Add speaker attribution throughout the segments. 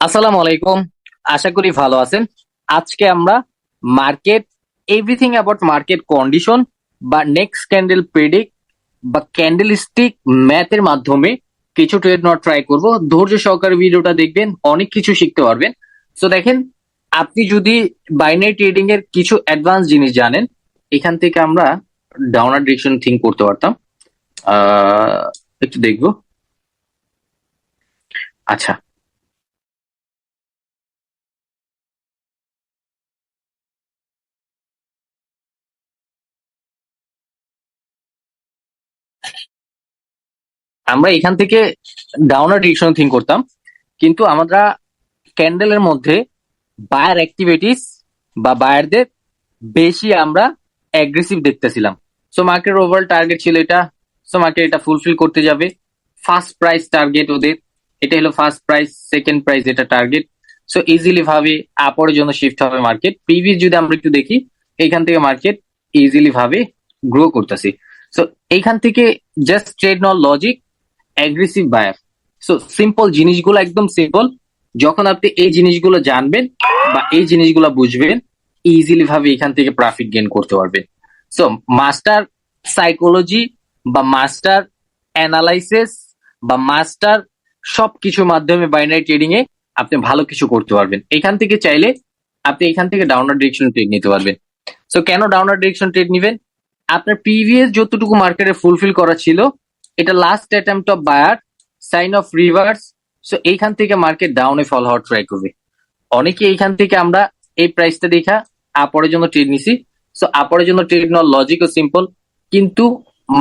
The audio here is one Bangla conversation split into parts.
Speaker 1: আসসালামু আলাইকুম। আশা করি ভালো আছেন। আজকে আমরা market everything about market condition বা নেক্সট ক্যান্ডেল প্রেডিক্ট বা ক্যান্ডেল স্টিক ম্যাথের মাধ্যমে কিছু ট্রেড নট ট্রাই করব। ধৈর্য সহকারে ভিডিওটা দেখবেন, অনেক কিছু শিখতে পারবেন। সো দেখেন, আপনি যদি বাইনারি ট্রেডিং এর কিছু অ্যাডভান্স জিনিস জানেন, এখান থেকে আমরা ডাউনার ডিরেকশন থিঙ্ক করতে পারতাম। একটু দেখব। আচ্ছা আমরা এখান থেকে ডাউনার ডিরেকশন থিঙ্ক করতাম। কিন্তু আমরা ক্যান্ডেলের মধ্যে বায়ার অ্যাক্টিভিটিস বা বায়ারদের বেশি আমরা অ্যাগ্রেসিভ দেখতেছিলাম। সো মার্কেট ওভারঅল টার্গেট ছিল এটা। সো মার্কেট এটা ফুলফিল করতে যাবে। ফার্স্ট প্রাইস টার্গেট ওদের। এটা হলো ফার্স্ট প্রাইস সেকেন্ড প্রাইস এটা টার্গেট সো ইজিলি ভাবে আপরের জন্য শিফট হবে মার্কেট প্রিভিয়াস যদি আমরা একটু দেখি, এখান থেকে মার্কেট ইজিলি ভাবে গ্রো করতেছে। সো এইখান থেকে জাস্ট ট্রেড নল logic aggressive buyer so simple জিনিসগুলো একদম সিম্পল যখন আপনি এই জিনিসগুলো জানবেন বা এই জিনিসগুলো বুঝবেন ইজিলি ভাবে এখান থেকে প্রফিট গেইন করতে পারবেন। সো মাস্টার সাইকোলজি বা মাস্টার অ্যানালাইসিস বা মাস্টার সব কিছুর মাধ্যমে বাইনারি ট্রেডিং এ আপনি ভালো কিছু করতে পারবেন। এখান থেকে চাইলে আপনি এখান থেকে ডাউনার ডিরেকশন ট্রেড নিতে পারবেন। সো কেন ডাউনার ডিরেকশন ট্রেড নিবেন? আপনার প্রিভিয়াস যতটুকু মার্কেটে ফুলফিল করা ছিল এটা last attempt of buyer sign of reverse so এইখান থেকে মার্কেট ডাউনে ফল হওয়ার ট্রাই করবে। অনেকে এইখান থেকে আমরা এই প্রাইসটা দেখা আপরের জন্য ট্রেড নিছি। সো আপরের জন্য ট্রেড নেওয়ার লজিক ও সিম্পল কিন্তু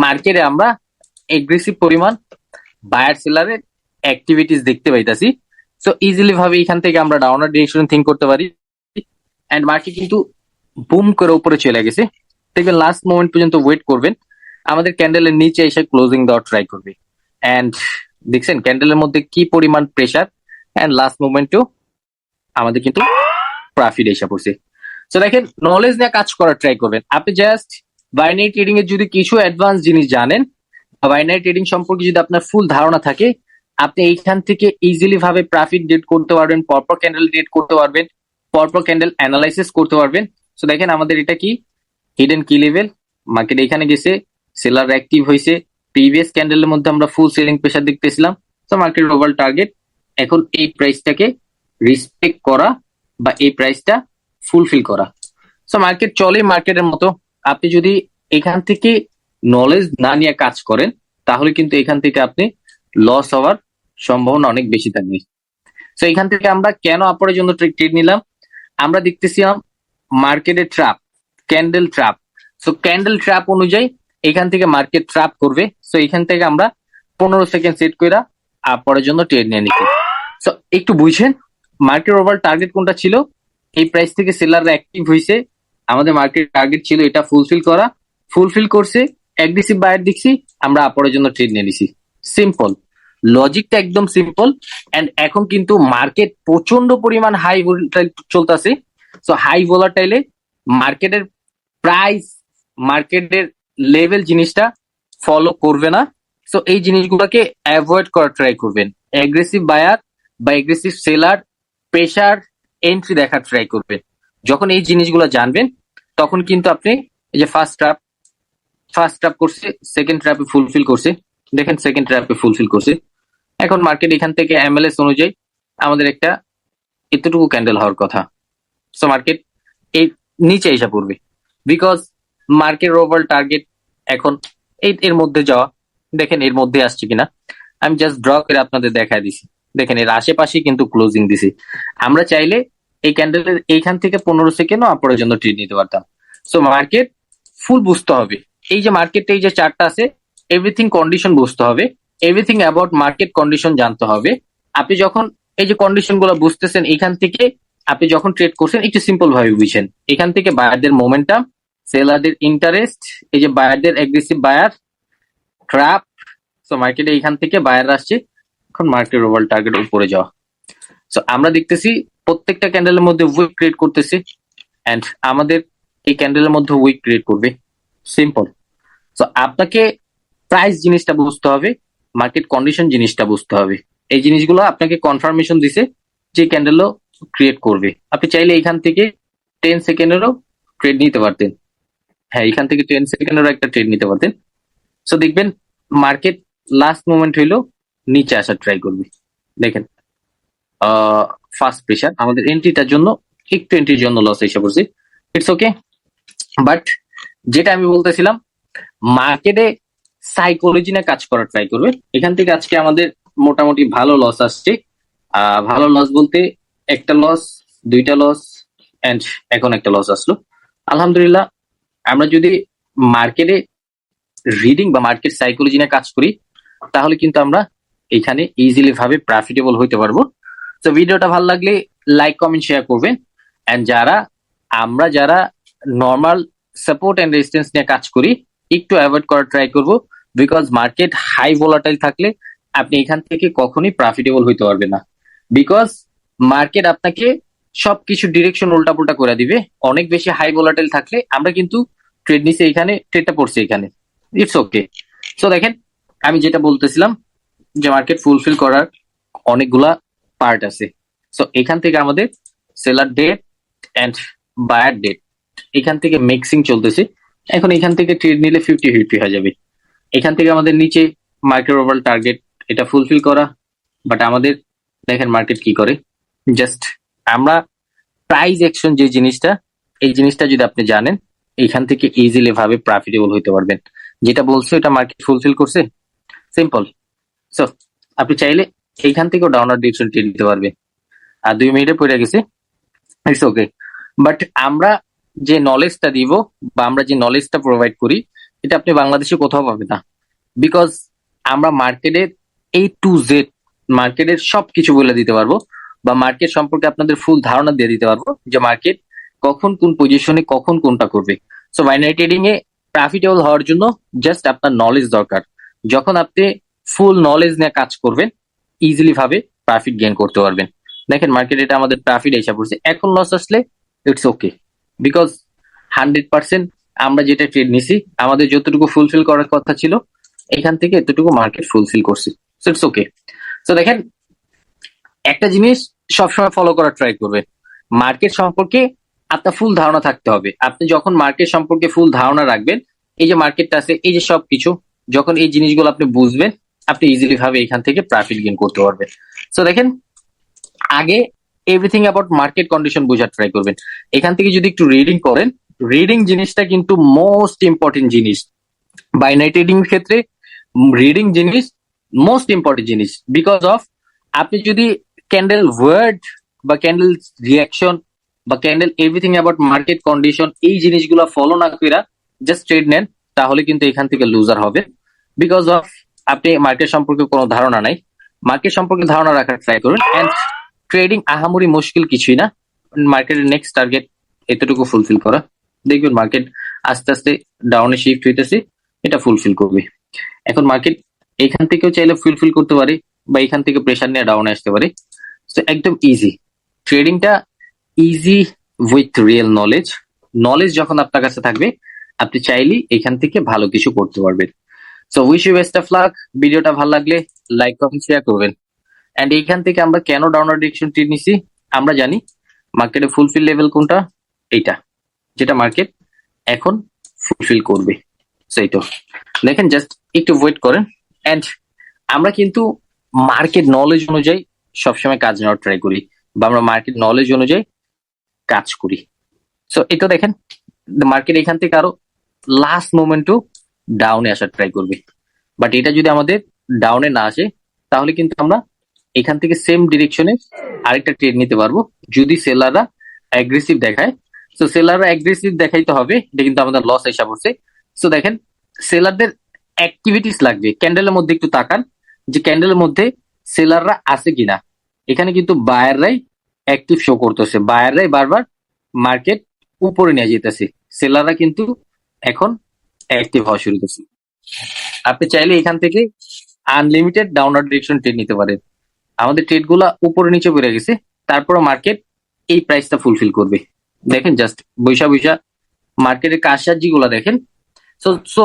Speaker 1: মার্কেটে আমরা এগ্রেসিভ পরিমাণ বায়ার সেলারের অ্যাক্টিভিটিস দেখতে পাইতাছি। সো ইজিলি ভাবে এখান থেকে আমরা ডাউনার ডিরেকশন থিঙ্ক করতে পারি। এন্ড মার্কেট কিন্তু বুম করে উপরে চলে গেছে। দেখবেন লাস্ট মোমেন্ট পর্যন্ত ওয়েট করবেন। আমাদের ক্যান্ডেলের নিচে এসে ক্লোজিং দেওয়ার ট্রাই করবে। অ্যান্ড দেখছেন, ক্যান্ডেলের মধ্যে কি পরিমাণ প্রেসার অ্যান্ড লাস্ট মোমেন্টও আমাদের কিন্তু প্রফিট এসে পড়ছে। তো দেখেন নলেজ নিয়ে কাজ করার ট্রাই করবেন। আপনি জাস্ট বাইনারি ট্রেডিং এর যদি কিছু অ্যাডভান্স জিনিস জানেন বাইনারি ট্রেডিং সম্পর্কে যদি আপনার ফুল ধারণা থাকে, আপনি এইখান থেকে ইজিলি ভাবে প্রফিট ডেট করতে পারবেন, পরপর ক্যান্ডেল ডেট করতে পারবেন, পরপর ক্যান্ডেল অ্যানালাইসিস করতে পারবেন। তো দেখেন, আমাদের এটা কি? হিডেন কি লেভেল মার্কেট এখানে গেছে সেলার অ্যাক্টিভ হয়েছে প্রিভিয়াস ক্যান্ডেলের মধ্যে আমরা ফুল সেলিং প্রেশার দেখতেছিলাম। তো মার্কেট ওভার টার্গেট এখন এই প্রাইসটাকে রিসপেক্ট করা বা এই প্রাইসটা ফুলফিল করা। সো মার্কেট চলে মার্কেটের মতো। আপনি যদি এখান থেকে নলেজ না নিয়ে কাজ করেন, তাহলে কিন্তু এখান থেকে আপনি লস হওয়ার সম্ভাবনা অনেক বেশি থাকবে। সো এখান থেকে আমরা কেন আপরের জন্য ট্রেড নিলাম? আমরা দেখতেছিলাম মার্কেটের trap candle trap so candle trap অনুযায়ী এখান থেকে মার্কেট ট্রাপ করবে। সো এখান থেকে আমরা পনেরো সেকেন্ড সেট করে পরের জন্য ট্রেড নিয়ে নিচ্ছি। সো একটু বুঝেন মার্কেট ওভার টার্গেট কোনটা ছিল? এই প্রাইস থেকে সেলাররা অ্যাক্টিভ হয়েছে আমাদের মার্কেট টার্গেট ছিল এটা ফুলফিল করা। ফুলফিল করছে অ্যাগ্রেসিভ বায়ার দেখছি, আমরা আপরের জন্য ট্রেড নিয়ে নিছি। সিম্পল লজিকটা একদম সিম্পল এন্ড এখন কিন্তু মার্কেট প্রচণ্ড পরিমাণ হাই ভোলাটাইল চলতেছে। সো হাই ভোলাটাইলে মার্কেটের প্রাইস মার্কেটের লেভেল জিনিসটা ফলো করবে না। সো এই জিনিসগুলোকে অ্যাভয়েড করার ট্রাই করবেন। অ্যাগ্রেসিভ বায়ার বা অ্যাগ্রেসিভ সেলার প্রেশার এন্ট্রি দেখার ট্রাই করবেন। যখন এই জিনিসগুলো জানবেন, তখন কিন্তু আপনি এই যে ফার্স্ট ট্র্যাপ ফার্স্ট ট্র্যাপ করছে সেকেন্ড ট্র্যাপে ফুলফিল করছে। দেখেন সেকেন্ড ট্র্যাপে ফুলফিল করছে। এখন মার্কেট এখান থেকে এমএলএস অনুযায়ী আমাদের একটা এতটুকু ক্যান্ডেল হওয়ার কথা। সো মার্কেট এই নিচে এসে পড়বে। বিকজ মার্কেট ওভার টার্গেট এখন এই, এর মধ্যে যাওয়া। দেখেন এর মধ্যে আসছে কিনা। আমি জাস্ট ড্র করে আপনাদের দেখা দিছি। দেখেন এর আশেপাশেই কিন্তু ক্লোজিং দিছি। আমরা চাইলে এই ক্যান্ডেলের এইখান থেকে পনেরো সেকেন্ডও আপনার জন্য ট্রেড নিতে পারতাম। সো মার্কেট ফুল বুঝতে হবে। এই যে মার্কেটে এই যে চারটা আছে এভরিথিং কন্ডিশন বুঝতে হবে। এভরিথিং অ্যাবাউট মার্কেট কন্ডিশন জানতে হবে। আপনি যখন এই যে কন্ডিশনগুলো বুঝতেছেন এখান থেকে আপনি যখন ট্রেড করছেন, একটু সিম্পল ভাবে বুঝছেন এখান থেকে বায়ারদের মোমেন্টাম সেলারদের ইন্টারেস্ট এই যে বায়ারদের এগ্রেসিভ বায়ার ট্র্যাপ সো মার্কেটে এখান থেকে বায়ার আসছে, এখন মার্কেট ওভার টার্গেট উপরে যাওয়া। সো আমরা দেখতেছি প্রত্যেকটা ক্যান্ডেলের মধ্যে উইক ক্রিয়েট করতেছে এন্ড আমাদের এই ক্যান্ডেলের মধ্যে উইক ক্রিয়েট করবে। সিম্পল সো আপনাকে প্রাইস জিনিসটা বুঝতে হবে মার্কেট কন্ডিশন জিনিসটা বুঝতে হবে। এই জিনিসগুলো আপনাকে কনফার্মেশন দিছে যে ক্যান্ডেলও ক্রিয়েট করবে। আপনি চাইলে এখান থেকে টেন সেকেন্ডেরও ট্রেড নিতে পারতেন। হ্যাঁ এখান থেকে টেন সেকেন্ডেরও একটা ট্রেড নিতে পারতেন। সো দেখবেন মার্কেট লাস্ট মোমেন্ট হইল, নিচে আসার ট্রাই করবে। দেখেন ফার্স্ট প্রেশার আমাদের এন্ট্রিটার জন্য, একটু এন্ট্রির জন্য লস এসে পড়ছে। ইটস ওকে বাট যেটা আমি বলতেছিলাম মার্কেটে সাইকোলজি না কাজ করার ট্রাই করবে। এখান থেকে আজকে আমাদের মোটামুটি ভালো লস আসছে। ভালো লস বলতে একটা লস দুইটা লস এন্ড এখন একটা লস আসলো। আলহামদুলিল্লাহ আমরা যদি মার্কেটে রিডিং বা মার্কেট সাইকোলজি নিয়ে কাজ করি, তাহলে কিন্তু আমরা এখানে ইজিলি ভাবে প্রফিটেবল হইতে পারব। তো ভিডিওটা ভালো লাগলে লাইক কমেন্ট শেয়ার করবেন। অ্যান্ড যারা, আমরা যারা নর্মাল সাপোর্ট এন্ড রেজিস্ট্যান্স নিয়ে কাজ করি, একটু অ্যাভয়েড করার ট্রাই করব। বিকজ মার্কেট হাই ভোলাটাইল থাকলে আপনি এখান থেকে কখনোই প্রফিটেবল হইতে পারবেন না। বিকজ মার্কেট আপনাকে সবকিছু ডিরেকশন উল্টাপুল্টা করে দিবে। অনেক বেশি হাই ভোলাটাইল থাকলে আমরা কিন্তু ট্রেড নিচে এখানে ট্রেডটা পড়ছে এখানে। ইটস ওকে সো দেখেন, আমি যেটা বলতেছিলাম যে মার্কেট ফুলফিল করার অনেকগুলা পার্ট আছে। সো এখান থেকে আমাদের সেলার ডেট এন্ড বায়ার ডেট এখান থেকে মিক্সিং চলতেছে। এখন এখান থেকে ট্রেড নিলে ফিফটি ফিফটি হয়ে যাবে। এখান থেকে আমাদের নিচে মার্কেট ওভার টার্গেট এটা ফুলফিল করা। বাট আমাদের দেখেন মার্কেট কি করে। জাস্ট আমরা প্রাইস অ্যাকশন যে জিনিসটা, এই জিনিসটা যদি আপনি জানেন এখান থেকে ইজিলি ভাবে প্রফিটেবল হইতে পারবেন। যেটা বলছো, এটা মার্কেট ফুলফিল করছে? সিম্পল সো আপনি চাইলে এইখান থেকেও ডাউনার ডিরেকশন টেনে নিতে পারবেন। আর দুই মিনিটে পড়ে গেছে। ইটস ওকে বাট আমরা যে নলেজটা দিব বা আমরা যে নলেজটা প্রোভাইড করি, এটা আপনি বাংলাদেশে কোথাও পাবেন না। বিকজ আমরা মার্কেটের এ টু জেড মার্কেটের সবকিছু বলে দিতে পারব বা মার্কেট সম্পর্কে আপনাদের ফুল ধারণা দিয়ে দিতে পারব যে মার্কেট কখন কোন পজিশনে কখন কোনটা করবে। সো বাইনারি ট্রেডিং এ প্রফিটেবল হওয়ার জন্য জাস্ট আপনার নলেজ দরকার। যখন আপনি ফুল নলেজ নিয়ে কাজ করবেন ইজিলি ভাবে প্রফিট গেইন করতে পারবেন। দেখেন মার্কেট এটা আমাদের প্রফিট এসে পড়ছে। এখন লস আসলে it's okay because hundred percent আমরা যেটা ট্রেড নিছি, আমাদের যতটুকু ফুলফিল করার কথা ছিল, এখান থেকে এতটুকু মার্কেট ফুলফিল করছি। সো ইটস ওকে তো দেখেন একটা জিনিস সবসময় ফলো করার ট্রাই করবে মার্কেট সম্পর্কে আপনার ফুল ধারণা থাকতে হবে। আপনি যখন মার্কেট সম্পর্কে ফুল ধারণা রাখবেন, এই যে মার্কেটটা আছে, এই যে সব কিছু যখন এই জিনিসগুলো আপনি বুঝবেন, আপনি ইজিলি ভাবে এখান থেকে প্রফিট গেইন করতে পারবেন। সো দেখেন, আগে এভরিথিং অ্যাবাউট মার্কেট কন্ডিশন বোঝার ট্রাই করবেন। এখান থেকে যদি একটু রিডিং করেন রিডিং জিনিসটা কিন্তু মোস্ট ইম্পর্টেন্ট জিনিস। বাইনারি ট্রেডিং ক্ষেত্রে রিডিং জিনিস মোস্ট ইম্পর্টেন্ট জিনিস। বিকজ অফ আপনি যদি ক্যান্ডেল ওয়ার্ড বা ক্যান্ডেল রিয়াকশন বা candle everything about market condition এই জিনিসগুলো ফলো না করে জাস্ট ট্রেড নেন, তাহলে কিন্তু এখান থেকে লুজার হবে। বিকজ অফ আপনি মার্কেট সম্পর্কে কোনো ধারণা নাই। মার্কেট সম্পর্কে ধারণা রাখার ট্রাই করুন। অ্যান্ড ট্রেডিং আহামরি মুশকিল কিছুই না। মার্কেটের নেক্সট টার্গেট এতটুকু ফুলফিল করা। দেখবেন মার্কেট আস্তে আস্তে ডাউনে শিফট হইতেছে, এটা ফুলফিল করবে। এখন মার্কেট এখান থেকেও চাইলে ফুলফিল করতে পারে বা এখান থেকে প্রেশার নিয়ে ডাউনে আসতে পারে। তো একদম easy ট্রেডিংটা easy with real knowledge knowledge যখন আপনার কাছে থাকবে, আপনি চাইলেই এখান থেকে ভালো কিছু করতে পারবেন। So wish you best of luck ভিডিওটা ভালো লাগলে লাইক কমেন্ট শেয়ার করবেন। এন্ড এইখান থেকে আমরা কেন ডাউনার ডিরেকশন টি নিছি, আমরা জানি মার্কেটে ফুলফিল লেভেল কোনটা? এইটা। যেটা মার্কেট এখন ফুলফিল করবে। সেই তো দেখেন জাস্ট একটু ওয়েট করেন। এন্ড আমরা কিন্তু মার্কেট নলেজ অনুযায়ী সবসময় কাজ নেওয়ার ট্রাই করি। বা আমরা মার্কেট নলেজ অনুযায়ী কাজ করি। সো এটা দেখেন মার্কেট এখান থেকে আরও লাস্ট মোমেন্টও ডাউনে আসার ট্রাই করবে। বাট এটা যদি আমাদের ডাউনে না আসে, তাহলে কিন্তু আমরা এখান থেকে সেম ডিরেকশনে আরেকটা ট্রেড নিতে পারব। যদি সেলাররা অ্যাগ্রেসিভ দেখায় তো সেলাররা অ্যাগ্রেসিভ দেখাইতে হবে, এটা কিন্তু আমাদের লস এসে পড়ছে। সো দেখেন সেলারদের অ্যাক্টিভিটিস লাগবে। ক্যান্ডেলের মধ্যে একটু তাকান যে ক্যান্ডেলের মধ্যে সেলাররা আছে কিনা। এখানে কিন্তু বায়াররাই অ্যাক্টিভ শো করতেছে। বায়াররাই বারবার মার্কেট উপরে নিয়ে যেতেছে সেলাররা কিন্তু এখন অ্যাক্টিভ হওয়া শুরু করছে। আপনি চাইলে এখান থেকে আনলিমিটেড ডাউনার ডিরেকশন ট্রেড নিতে পারেন। আমাদের ট্রেডগুলা উপরে নিচে বেড়ে গেছে। তারপরে মার্কেট এই প্রাইসটা ফুলফিল করবে। দেখেন জাস্ট বৈশা বৈশা মার্কেটের কারসাজি গুলা দেখেন। সো সো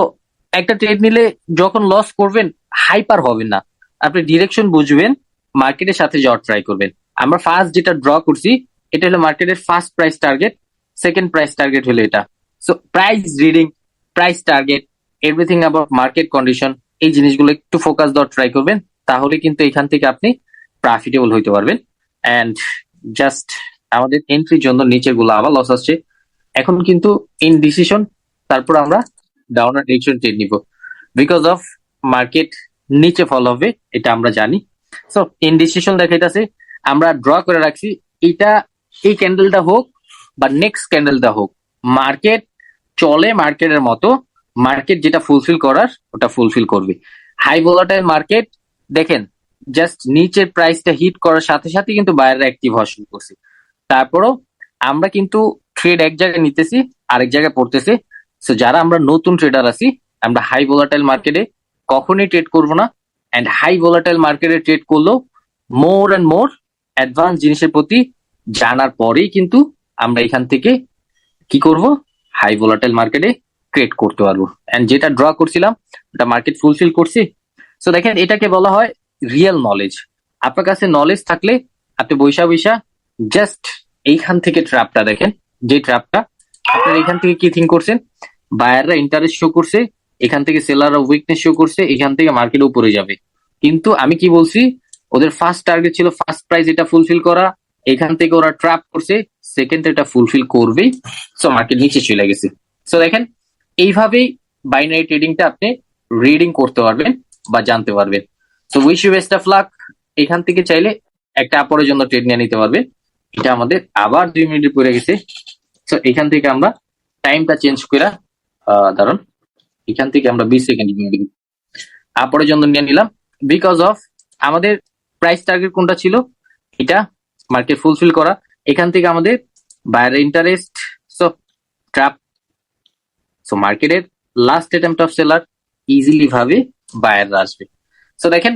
Speaker 1: একটা ট্রেড নিলে যখন লস করবেন হাইপার হবেন না। আপনি ডিরেকশন বুঝবেন মার্কেটের সাথে যাওয়ার ট্রাই করবেন। আমরা ফার্স্ট যেটা ড্র করছি, এটা হলো মার্কেটের first price target second price target হলো এটা। So price reading price target everything about market condition এই জিনিসগুলো একটু ফোকাস দেওয়ার ট্রাই করবেন, তাহলে কিন্তু এখান থেকে আপনি প্রফিটেবল হইতে পারবেন। অ্যান্ড জাস্ট আমাদের এন্ট্রির জন্য নিচেরগুলো আবার লস আসছে। এখন কিন্তু ইন ডিসিশন তারপর আমরা ডাউন ডিরেকশন ট্রেড নিব। বিকজ অফ মার্কেট নিচে ফল হবে, এটা আমরা জানি। সো ইন ডিসিশন দেখাইতেছে আমরা ড্র করে রাখছি এটা এই ক্যান্ডেলটা হোক বা নেক্সট ক্যান্ডেলটা হোক মার্কেট চলে মার্কেটের মতো মার্কেট যেটা ফুলফিল করার, ওটা ফুলফিল করবে। হাই ভোলাটাইল মার্কেট দেখেন জাস্ট নিচের প্রাইসটা হিট করার সাথে সাথে কিন্তু বাইরে অ্যাক্টিভ হওয়া শুরু করছে। তারপরও আমরা কিন্তু ট্রেড এক জায়গায় নিতেছি, আরেক জায়গায় পড়তেছে। সো যারা আমরা নতুন ট্রেডার আছি, আমরা হাই ভোলাটাইল মার্কেটে কখনোই ট্রেড করব না। অ্যান্ড হাই ভোলাটাইল মার্কেটে ট্রেড করলেও মোর অ্যান্ড মোর অ্যাডভান্স জিনিসের প্রতি জানার পরেই কিন্তু আমরা এখান থেকে কি করব? হাই ভোলাটাইল মার্কেটে ট্রেড করতে পারব। এন্ড যেটা ড্র করছিলাম, ওটা মার্কেট ফুলফিল করছি। সো দেখেন, এটাকে বলা হয় রিয়েল নলেজ। আপনার কাছে নলেজ থাকলে আপনি বৈশা বৈশা জাস্ট এইখান থেকে ট্র্যাপটা দেখেন। যে ট্র্যাপটা আপনার এখান থেকে কি থিঙ্ক করছেন? বায়াররা ইন্টারেস্ট শো করছে, এখান থেকে সেলাররা উইকনেস শো করছে, এখান থেকে মার্কেট উপরে যাবে। কিন্তু আমি কি বলছি? ওদের ফার্স্ট টার্গেট ছিল ফার্স্ট প্রাইজ এটা ফুলফিল করা। এখান থেকে ওরা ট্র্যাপ করছে সেকেন্ড এটা ফুলফিল করবে সো মার্কেট নিচে চলে গেছে। সো দেখেন, এইভাবেই বাইনারি ট্রেডিংটা আপনি রিডিং করতে পারবেন বা জানতে পারবেন। তো wish you best of luck এখান থেকে চাইলে একটা আপরের জন্য ট্রেড নিয়ে নিতে পারবে এটা আমাদের আবার দুই মিনিট পড়ে গেছে। তো এখান থেকে আমরা টাইমটা চেঞ্জ করে দাঁড়ান এখান থেকে আমরা বিশ সেকেন্ড আপরের জন্য নিয়ে নিলাম। বিকজ অফ আমাদের প্রাইস টার্গেট কোনটা ছিল? এটা মার্কেট ফুলফিল করা। এখান থেকে আমাদের বাইরের ইন্টারেস্ট সো ট্রাপ সো মার্কেটের last attempt of seller easily ভাবে বায়াররা আসবে। সো দেখেন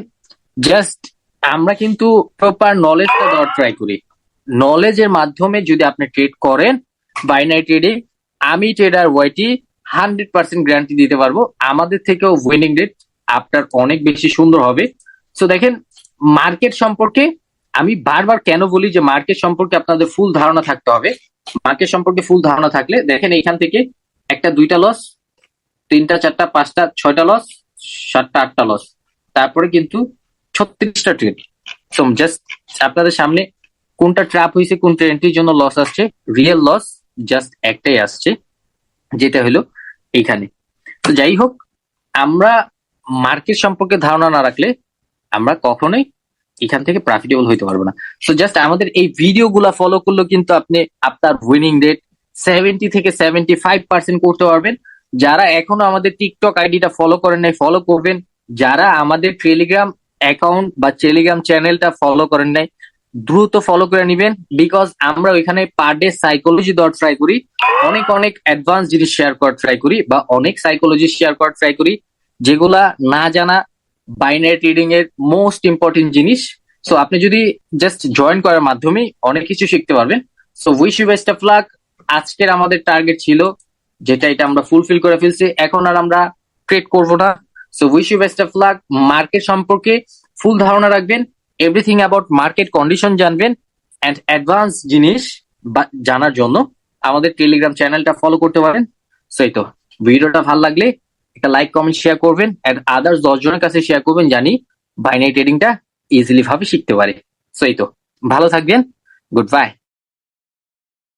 Speaker 1: জাস্ট আমরা কিন্তু প্রপার নলেজটা দেওয়ার ট্রাই করি। নলেজের মাধ্যমে যদি আপনি ট্রেড করেন বাইনারি ট্রেডে আমি trader YT hundred percent guarantee দিতে পারব। আমাদের থেকেও উইনিং রেট আপনার অনেক বেশি সুন্দর হবে। সো দেখেন মার্কেট সম্পর্কে আমি বারবার কেন বলি যে মার্কেট সম্পর্কে আপনাদের ফুল ধারণা থাকতে হবে? মার্কেট সম্পর্কে ফুল ধারণা থাকলে দেখেন এখান থেকে একটা দুইটা লস তিনটা, চারটা, পাঁচটা, ছয়টা লস সাতটা, আটটা লস তারপরে কিন্তু ছত্রিশটা ট্রেড তো জাস্ট আপনাদের সামনে কোনটা ট্র্যাপ হয়েছে, কোন ট্রেনটির জন্য লস আসছে রিয়েল লস জাস্ট একটাই আসছে, যেটা হলো এইখানে। তো যাই হোক, আমরা মার্কেট সম্পর্কে ধারণা না রাখলে আমরা কখনোই এখান থেকে প্রফিটেবল হইতে পারব না। সো জাস্ট আমাদের এই ভিডিও গুলা ফলো করলে কিন্তু আপনি আপনার উইনিং রেট সেভেন্টি থেকে সেভেন্টি ফাইভ পার্সেন্ট করতে পারবেন। যারা এখনও আমাদের টিকটক আইডিটা ফলো করেন নাই ফলো করবেন। যারা আমাদের টেলিগ্রাম অ্যাকাউন্ট বা টেলিগ্রাম চ্যানেলটা ফলো করেন নাই, দ্রুত ফলো করে নিবেন। বিকজ আমরা ওইখানে পার ডে সাইকোলজি দেওয়ার ট্রাই করি। অনেক অনেক অ্যাডভান্স জিনিস শেয়ার করার ট্রাই করি বা অনেক সাইকোলজি শেয়ার করার ট্রাই করি। যেগুলা না জানা বাইনারি ট্রেডিং এর মোস্ট ইম্পর্টেন্ট জিনিস। সো আপনি যদি জাস্ট জয়েন করার মাধ্যমে অনেক কিছু শিখতে পারবেন। So wish you best of luck আজকের আমাদের টার্গেট ছিল যেটা এটা আমরা ফুলফিল করে ফেলছি। এখন আর আমরা ট্রেড করব না। So wish you best of luck market সম্পর্কে ফুল ধারণা রাখবেন। এভরিথিং অ্যাবাউট মার্কেট কন্ডিশন জানবেন। অ্যান্ড অ্যাডভান্স জিনিস জানার জন্য আমাদের টেলিগ্রাম চ্যানেলটা ফলো করতে পারেন। সেই তো। ভিডিওটা ভালো লাগলে একটা লাইক কমেন্ট শেয়ার করবেন অ্যান্ড আদার্স দশ জনের কাছে শেয়ার করবেন জানি বাইনারি ট্রেডিংটা ইজিলি ভাবে শিখতে পারে। সেই তো, ভালো থাকবেন গুড বাই